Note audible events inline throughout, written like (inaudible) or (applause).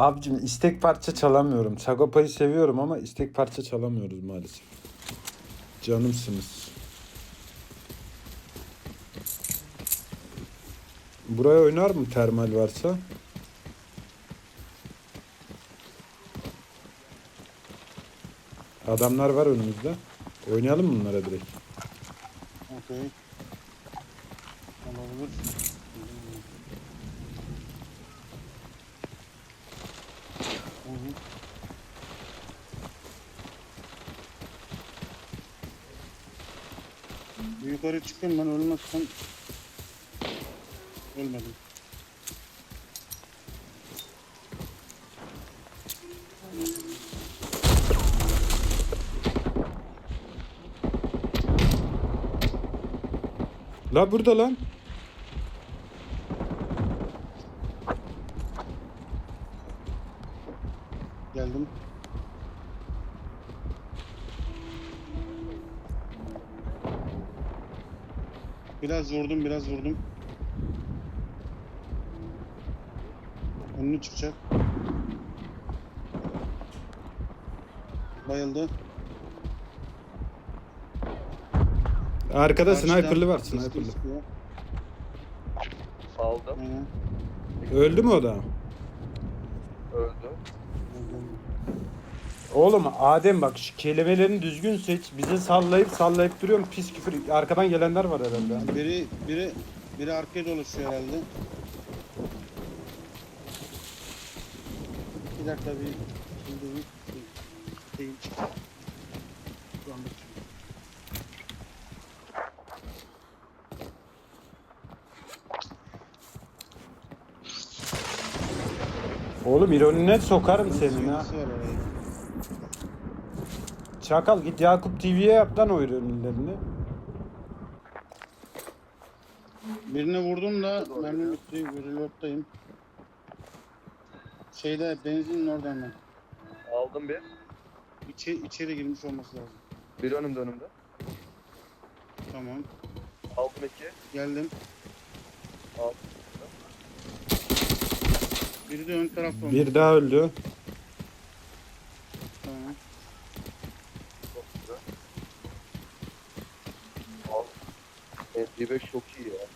Abicim istek parça çalamıyorum. Sagopa'yı seviyorum ama istek parça çalamıyoruz maalesef. Canımsınız. Buraya oynar mı termal varsa? Adamlar var önümüzde. Oynayalım mı bunlara direkt? Okey. Olabilir. Yukarı çıkayım ben ölmezsem ölmedim. La burada lan. Biraz vurdum, biraz vurdum. Önünü çıkacak. Bayıldı. Arkada Karşıdan sniperlı var pistol sniperlı. sıkıyor. Aldım. Aynen. Öldü mü o da? Öldü. Oğlum Adem bak şu kelimelerini düzgün seç. Bizi sallayıp sallayıp duruyorum. Pis küfür. Arkadan gelenler var herhalde. Biri biri biri arkaya dolaşıyor herhalde. Bir dakika bir şimdi bir değil çıktı. Oğlum ironine sokarım senin ha. Var. Çakal git Yakup TV'ye yap lan o ironilerini. Birine vurdum da mermi bitti. Reload'dayım. Şeyde benzinin oradan ben. Aldım bir. İçi, içeri girmiş olması lazım. Bir önümde önümde. Tamam. Aldım iki. Geldim. Aldım. Biri de ön tarafta. Bir daha öldü. G5 çok iyi ya.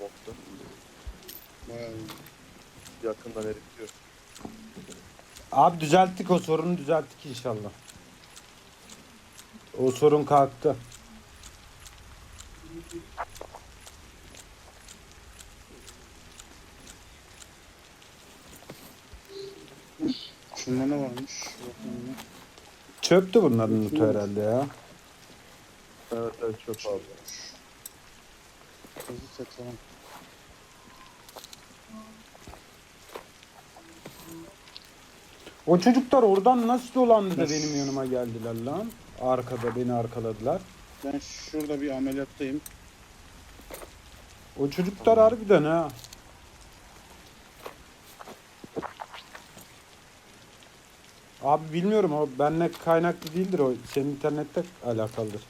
Modda. Bayağı iyi. Yakından eritiyor. Abi düzelttik o sorunu düzelttik inşallah. O sorun kalktı. Şunda ne varmış? Çöptü bunların notu herhalde ya. Evet, evet çöp abi. 80. O çocuklar oradan nasıl dolandı da benim yanıma geldiler lan? Arkada beni arkaladılar. Ben şurada bir ameliyattayım. O çocuklar harbiden ha. Abi bilmiyorum o benle kaynaklı değildir o senin internette alakalıdır.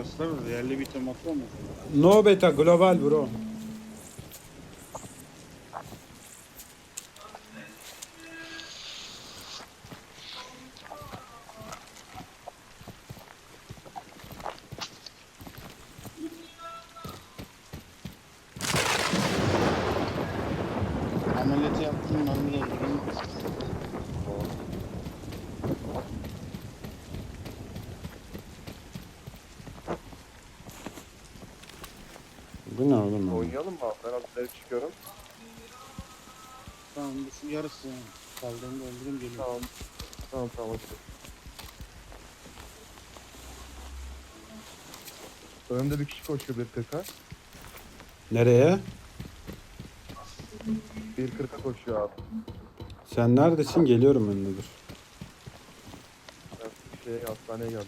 Burada kaslar var. Yerli bir temat var mı? No beta global bro. Ameliyatı yaptım. Ben de öldürdüm. Bu ne oğlum? Oynayalım mı abi? Ben az ileri çıkıyorum. Tamam bu şu yarısı. yani. Öldürüm geliyor. Tamam. Tamam tamam okey. Önümde bir kişi koşuyor bir 40'a. Nereye? Bir 40'a koşuyor abi. Sen neredesin? Geliyorum de dur. Ben şey hastaneye geldim.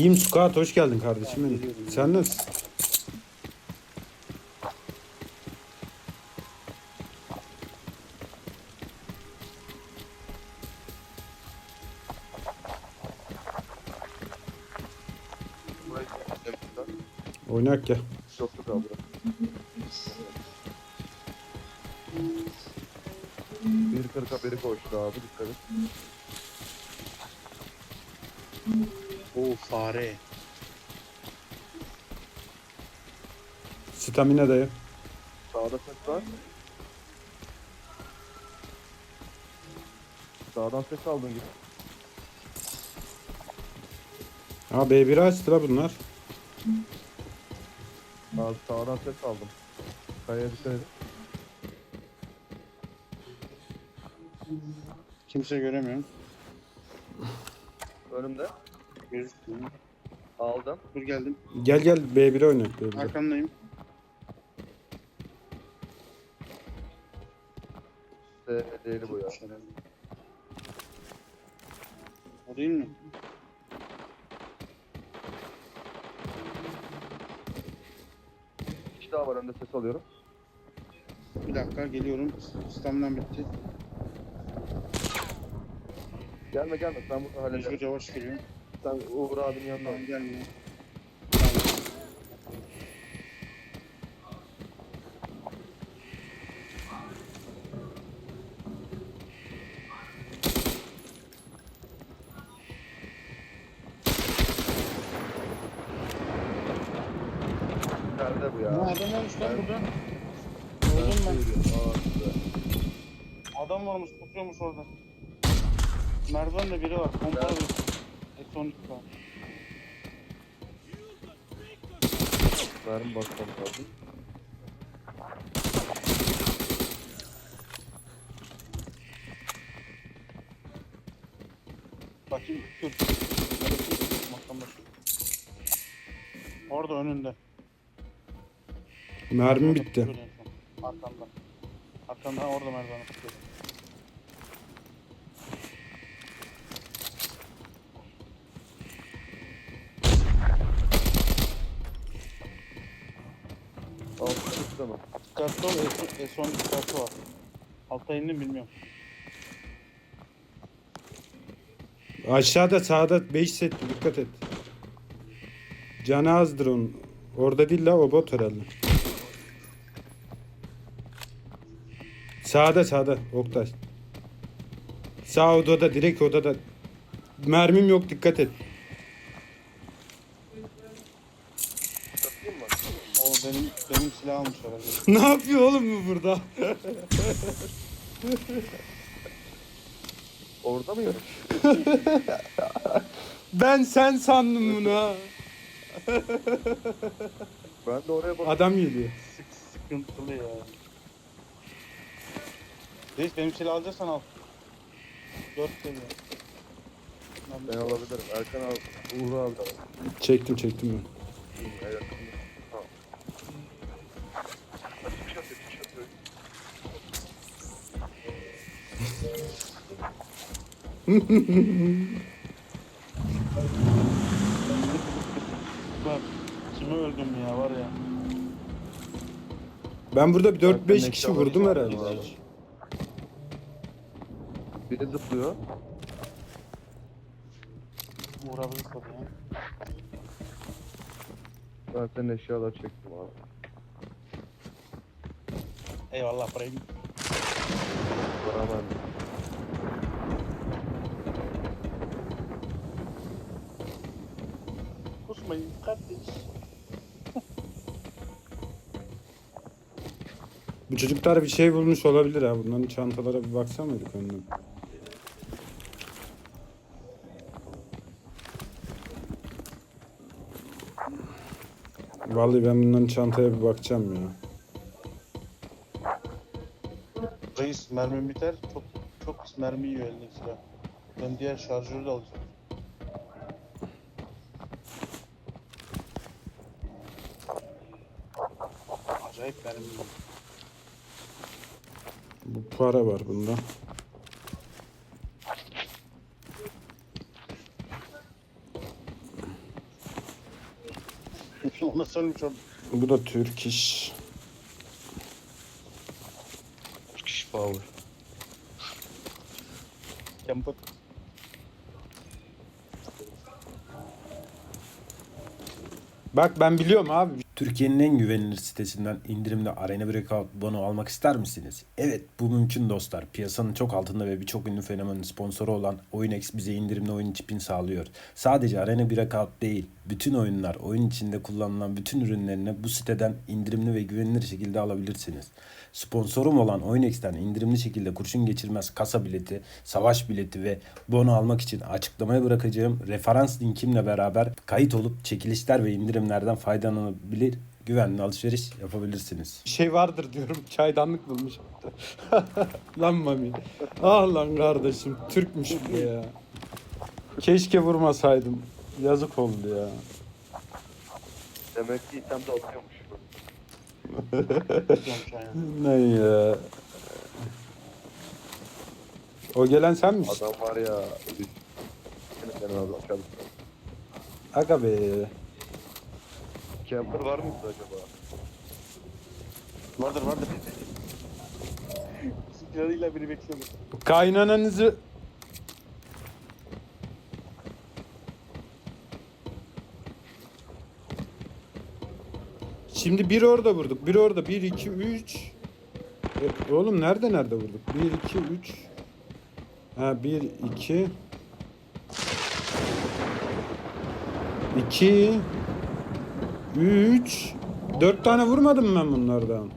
İyiyim Sukat hoş geldin kardeşim benim. Sen nasılsın? Oynak ya. Yoktu kaldı. Bir kırka beri koştu abi dikkat et. Oo fare. Stamina dayı. Sağda ses var. Sağdan ses aldın gibi. Ha B1'i açtı la bunlar. Abi sağdan ses aldım. Kayaya dikkat edin. Kimse göremiyorum. Önümde. Gözükmüyor. Aldım. Dur geldim. Gel gel B1'i oynak B1'i. Arkandayım. De, değil bu ya. O değil mi? İki daha var önde ses alıyorum. Bir dakika geliyorum. Stamina bitti. Gelme gelme sen burada Mecbur halledersin. yavaş geliyor. Sen Uğur abinin yanına Tamam. Nerede bu ya? Bu adam varmış lan burada. Ben ben. Adam tutuyormuş orada. Merdivende biri var. Pompalı Nerede? Bir. S12 var. Mermi basmam lazım. Bakayım bakayım. Orada önünde. Mermim Orada bitti. son. Arkanda. Arkanda orada merdivende tutuyordu. Çıktı mı? Dikkatli ol S- S12 kartı var. Altta indim bilmiyorum. Aşağıda sağda 5 setli dikkat et. Canı azdır onun. Orada değil la o bot herhalde. Sağda sağda Oktay. Sağ odada direkt odada. Mermim yok dikkat et. Satayım mı? O benim benim silahımmış herhalde. Ne yapıyor oğlum bu burada? Orada mıymış? Ben sen sandım bunu ha. Ben de oraya bak. Adam geliyor. Sık sıkıntılı ya. Reis benim silahı alacaksan al. Dört geliyor. Ben alabilirim. Erkan abi, Uğur abi de var. Çektim çektim ben. Evet. Bak kimi öldüm ya var ya. Ben burada bir 4-5 Zaten kişi vurdum herhalde. abi. Biri zıplıyor. Vurabilir tabii ya. Ben senin eşyaları çektim abi. Eyvallah Brahim. Beraber. Kardeş. Bu çocuklar bir şey bulmuş olabilir ha. Bunların çantalara bir baksa mıydık önden? Vallahi ben bunların çantaya bir bakacağım ya. Reis mermim biter. Çok çok mermi yiyor elindeki silah. Ben diğer şarjörü de alacağım. Acayip yiyor. Bu para var bunda. (laughs) Ona oldum. Bu da Türk iş. Turkish Power. Kempot. Bak ben biliyorum abi. Türkiye'nin en güvenilir sitesinden indirimli Arena Breakout bono almak ister misiniz? Evet bu mümkün dostlar. Piyasanın çok altında ve birçok ünlü fenomenin sponsoru olan OyunX bize indirimli oyun çipini sağlıyor. Sadece Arena Breakout değil, bütün oyunlar, oyun içinde kullanılan bütün ürünlerini bu siteden indirimli ve güvenilir şekilde alabilirsiniz. Sponsorum olan OyunX'ten indirimli şekilde kurşun geçirmez kasa bileti, savaş bileti ve bono almak için açıklamaya bırakacağım referans linkimle beraber kayıt olup çekilişler ve indirimlerden faydalanabilir, güvenli alışveriş yapabilirsiniz. Bir şey vardır diyorum, çaydanlık bulmuş. (laughs) lan Mami. Ah lan kardeşim, Türkmüş bu ya. Keşke vurmasaydım. Yazık oldu ya. Demek ki an ya. (laughs) Ne ya? O gelen sen misin? Adam var ya. Seni ben adam çalışıyor. Aga be. Camper var mıydı acaba? Vardır vardır. Bizimkilerle biri bekliyor. Kaynananızı Şimdi bir orada vurduk. Bir orada. Bir, iki, üç. E, oğlum nerede nerede vurduk? Bir, iki, üç. Ha bir, iki. İki. Üç. Dört tane vurmadım ben bunlardan.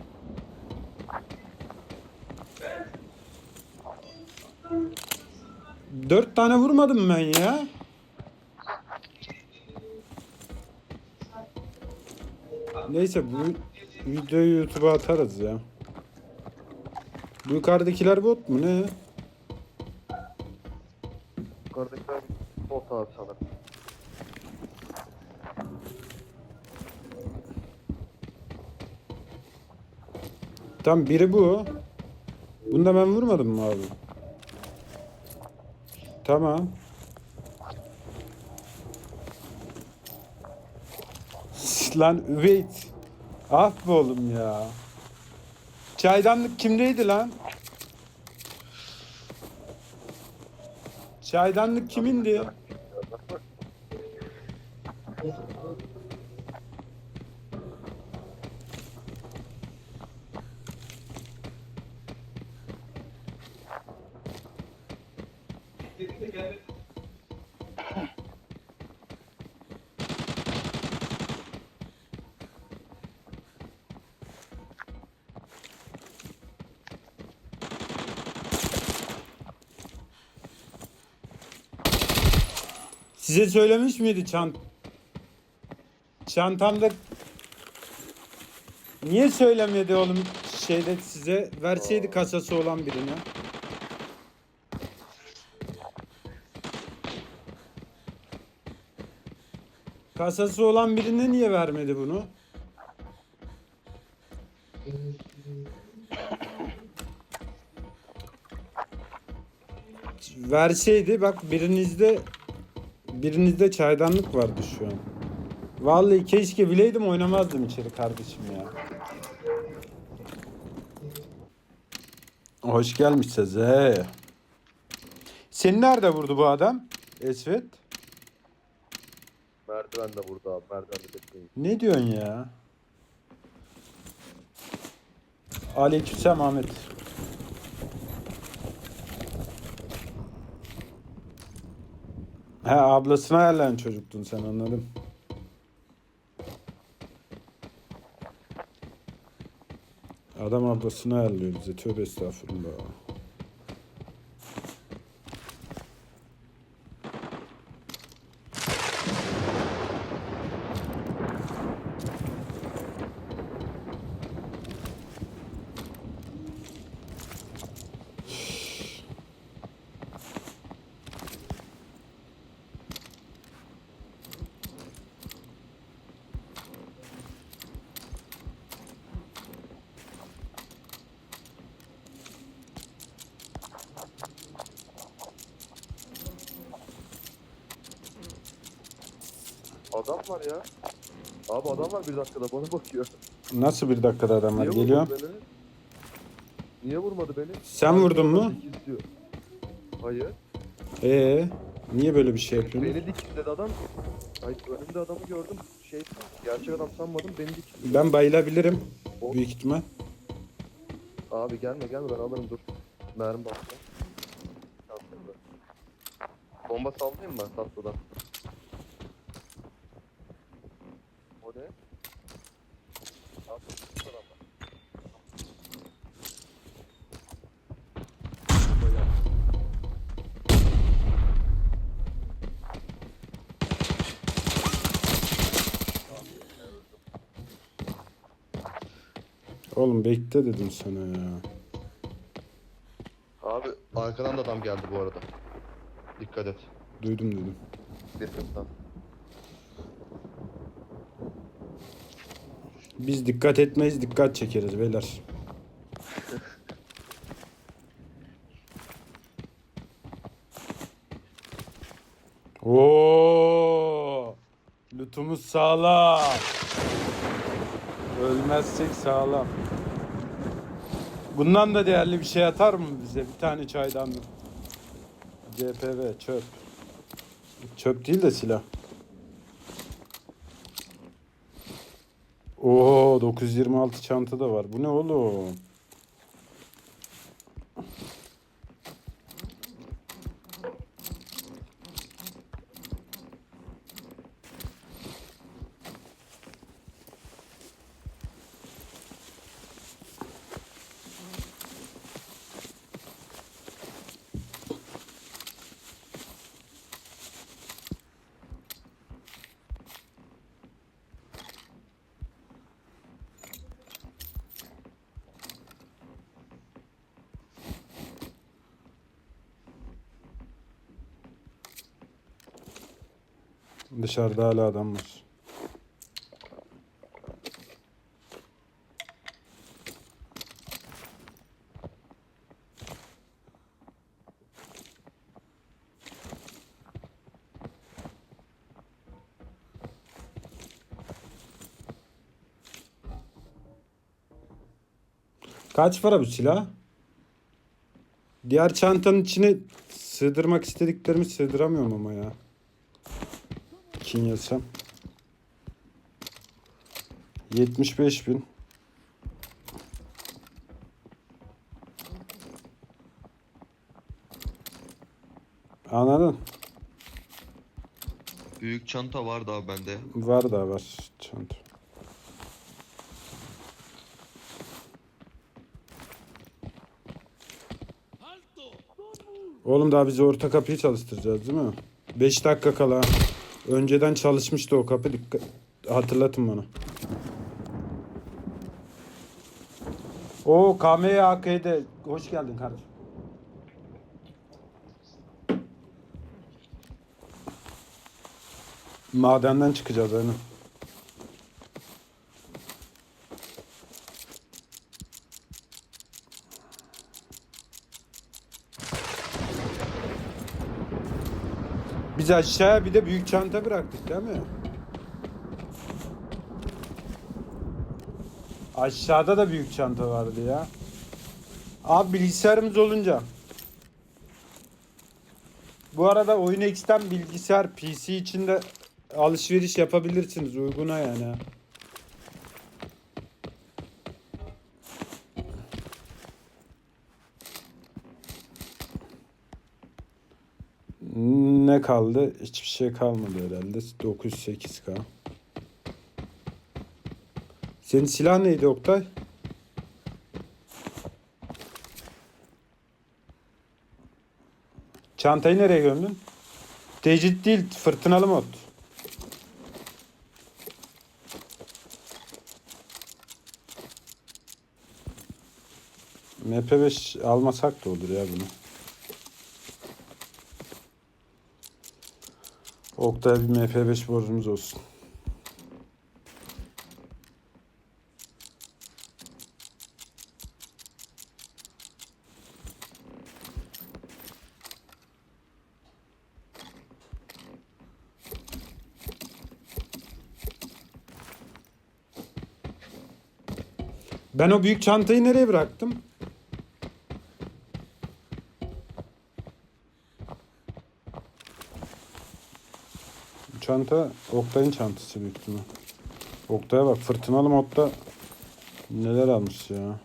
Dört tane vurmadım ben ya. Neyse bu videoyu YouTube'a atarız ya. Bu yukarıdakiler bot mu ne? Yukarıdakiler bot abi sanırım. Tam biri bu. Bunda ben vurmadım mı abi? Tamam. Lan wait. Ah be oğlum ya. Çaydanlık kimdeydi lan? Çaydanlık kimindi? Size söylemiş miydi çant? Çantamda Niye söylemedi oğlum şeyde size verseydi kasası olan birine. Kasası olan birine niye vermedi bunu? Verseydi bak birinizde birinizde çaydanlık vardı şu an. Vallahi keşke bileydim oynamazdım içeri kardeşim ya. Hoş gelmiş Seze. Seni nerede vurdu bu adam? Esvet. Merdiven de burada abi. Merdiven de bekleyin. Ne diyorsun ya? Aleykümselam Ahmet. He ablasına ayarlayan çocuktun sen anladım. Adam ablasını ayarlıyor bize. Tövbe estağfurullah. Adam var ya. Abi adam var bir dakikada bana bakıyor. Nasıl bir dakikada adamlar Niye geliyor? beni? Niye vurmadı beni? Sen vurdun mu? Hayır. Ee, niye böyle bir şey yapıyorsun? Beni dikizledi adam. Hayır önümde adamı gördüm. şey gerçek adam sanmadım beni dik. Ben bayılabilirim. Büyük ihtimal. Abi gelme gelme ben alırım dur. Mermi bastı. Bomba sallayayım mı tatlıdan? O ne? Abi, bu adam var. Bomba geldi. Oğlum bekle dedim sana ya. Abi arkadan da adam geldi bu arada. Dikkat et. Duydum dedim. Yakından. Biz dikkat etmeyiz, dikkat çekeriz beyler. (laughs) Oo! Lütumuz sağlam. Ölmezsek sağlam. Bundan da değerli bir şey atar mı bize? Bir tane çaydanlık. CPV çöp. Çöp değil de silah. Oo 926 çanta da var. Bu ne oğlum? Dışarıda hala adam var. Kaç para bu silah? Diğer çantanın içine sığdırmak istediklerimi sığdıramıyorum ama ya. Kim yesem? 75 bin. Anladın? Büyük çanta vardı abi bende. Var da var çanta. Oğlum daha biz orta kapıyı çalıştıracağız değil mi? 5 dakika kala. Önceden çalışmıştı o kapı. Dikkat. Hatırlatın bana. O KMAK'de hoş geldin kardeşim. Madenden çıkacağız aynen. Biz aşağıya bir de büyük çanta bıraktık değil mi? Aşağıda da büyük çanta vardı ya. Abi bilgisayarımız olunca. Bu arada Oyun X'ten bilgisayar PC içinde alışveriş yapabilirsiniz uyguna yani. Ne kaldı? Hiçbir şey kalmadı herhalde. 908k. Senin silah neydi Oktay? Çantayı nereye gömdün? Tecrit değil, fırtınalı mod. MP5 almasak da olur ya bunu. Oktay bir MP5 borcumuz olsun. Ben o büyük çantayı nereye bıraktım? Çanta Oktay'ın çantası büyük ihtimal. Oktay'a bak fırtınalı modda neler almış ya.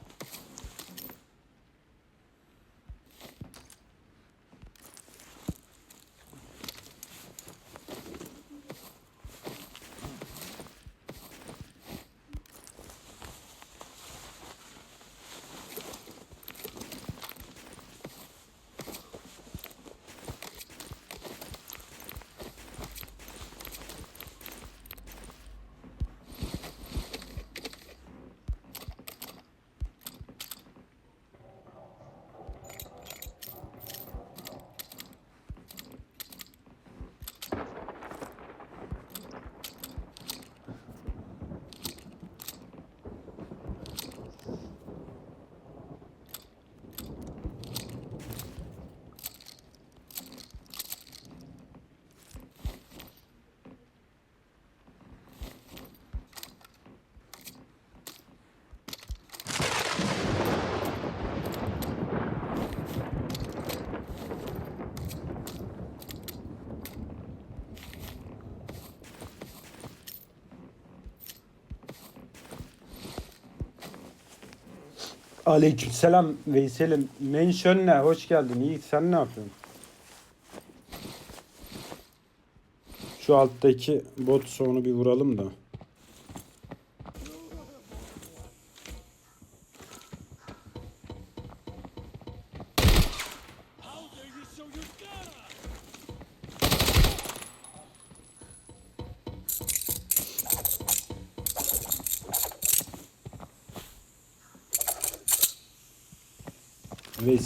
Aleykümselam Veysel'im. Menşön ne? Hoş geldin. İyi sen ne yapıyorsun? Şu alttaki bot sonu bir vuralım da.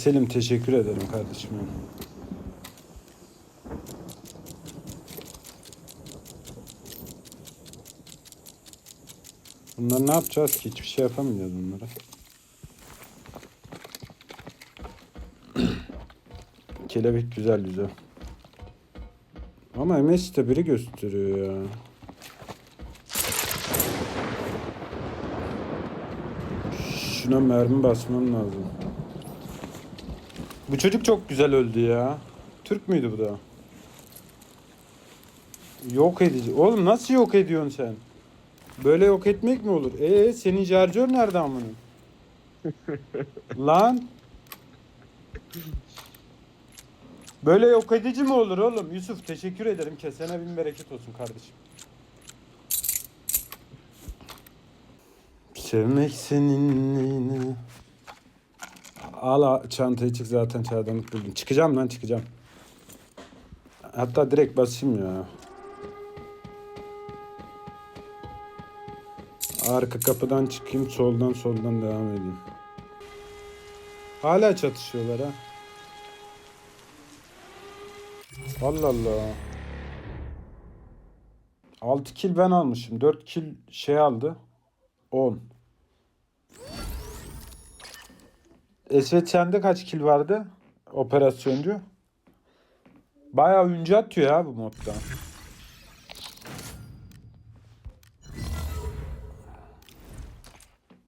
Veysel'im teşekkür ederim kardeşim. Bunlar ne yapacağız ki? Hiçbir şey yapamayacağız bunlara. (clears throat) Kelebek güzel güzel. Ama MS de biri gösteriyor ya. Şuna mermi basmam lazım. Bu çocuk çok güzel öldü ya. Türk müydü bu da? Yok edici. Oğlum nasıl yok ediyorsun sen? Böyle yok etmek mi olur? Ee senin şarjör nerede amına? (laughs) Lan. Böyle yok edici mi olur oğlum? Yusuf teşekkür ederim. Kesene bin bereket olsun kardeşim. Sevmek senin neyine? Al çantayı çık zaten çaydanlık buldum. Çıkacağım lan çıkacağım. Hatta direkt basayım ya. Arka kapıdan çıkayım soldan soldan devam edeyim. Hala çatışıyorlar ha. Allah Allah. 6 kill ben almışım. 4 kill şey aldı. 10. Esvet sende kaç kill vardı? Operasyoncu. Bayağı oyuncu atıyor ya bu modda.